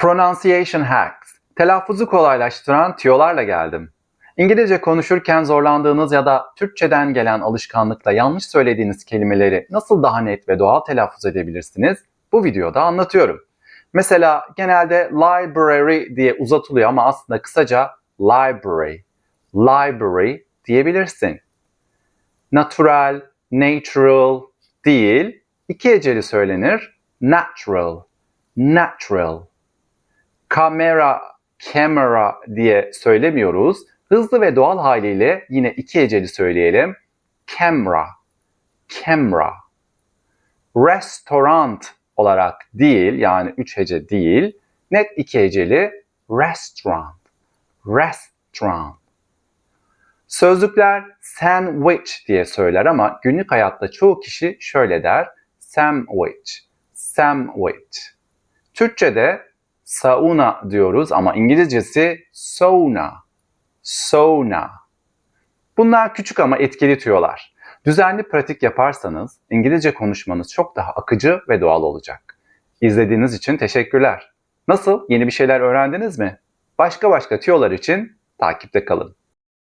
Pronunciation hacks. Telaffuzu kolaylaştıran tüyolarla geldim. İngilizce konuşurken zorlandığınız ya da Türkçeden gelen alışkanlıkla yanlış söylediğiniz kelimeleri nasıl daha net ve doğal telaffuz edebilirsiniz? Bu videoda anlatıyorum. Mesela genelde library diye uzatılıyor ama aslında kısaca library, library diyebilirsin. Natural, natural değil, iki heceli söylenir. Natural, natural. Kamera, camera diye söylemiyoruz. Hızlı ve doğal haliyle yine iki heceli söyleyelim. Camera, camera. Restaurant olarak değil yani üç hece değil. Net iki heceli restaurant, restaurant. Sözlükler sandwich diye söyler ama günlük hayatta çoğu kişi şöyle der. Sandwich, sandwich. Türkçe'de sauna diyoruz ama İngilizcesi sauna, sauna. Bunlar küçük ama etkili tüyolar. Düzenli pratik yaparsanız İngilizce konuşmanız çok daha akıcı ve doğal olacak. İzlediğiniz için teşekkürler. Nasıl? Yeni bir şeyler öğrendiniz mi? Başka başka tüyolar için takipte kalın.